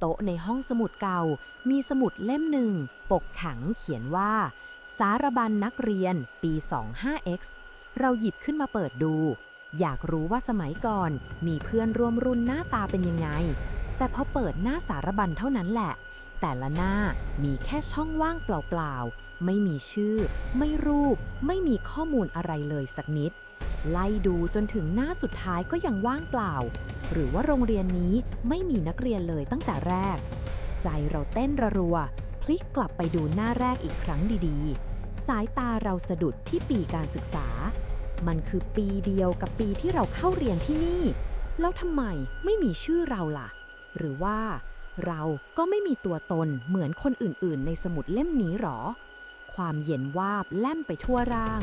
โต๊ะในห้องสมุดเก่า มีสมุดเล่มหนึ่ง ปกขังเขียนว่า สารบัญนักเรียน ปี 25x เราหยิบขึ้นมาเปิดดู อยากรู้ว่าสมัยก่อนมีเพื่อนร่วมรุ่นหน้าตาเป็นยังไง แต่พอเปิดหน้าสารบัญเท่านั้นแหละ แต่ละหน้ามีแค่ช่องว่างเปล่าๆ ไม่มีชื่อ ไม่รูป ไม่มีข้อมูลอะไรเลยสักนิด ไล่ดูจนถึงหน้าสุดท้ายก็ยังว่างเปล่า หรือว่าโรงเรียนนี้ไม่มีนักเรียนเลยตั้งแต่แรก ใจเราเต้นระรัว พลิกกลับไปดูหน้าแรกอีกครั้งดีๆ สายตาเราสะดุดที่ปีการศึกษา มันคือปีเดียวกับปีที่เราเข้าเรียนที่นี่ แล้วทำไมไม่มีชื่อเราล่ะ หรือว่า เราก็ไม่มีตัวตนเหมือนคนอื่นๆ ในสมุดเล่มนี้หรอ ความเย็นวาบแล่มไปทั่วร่าง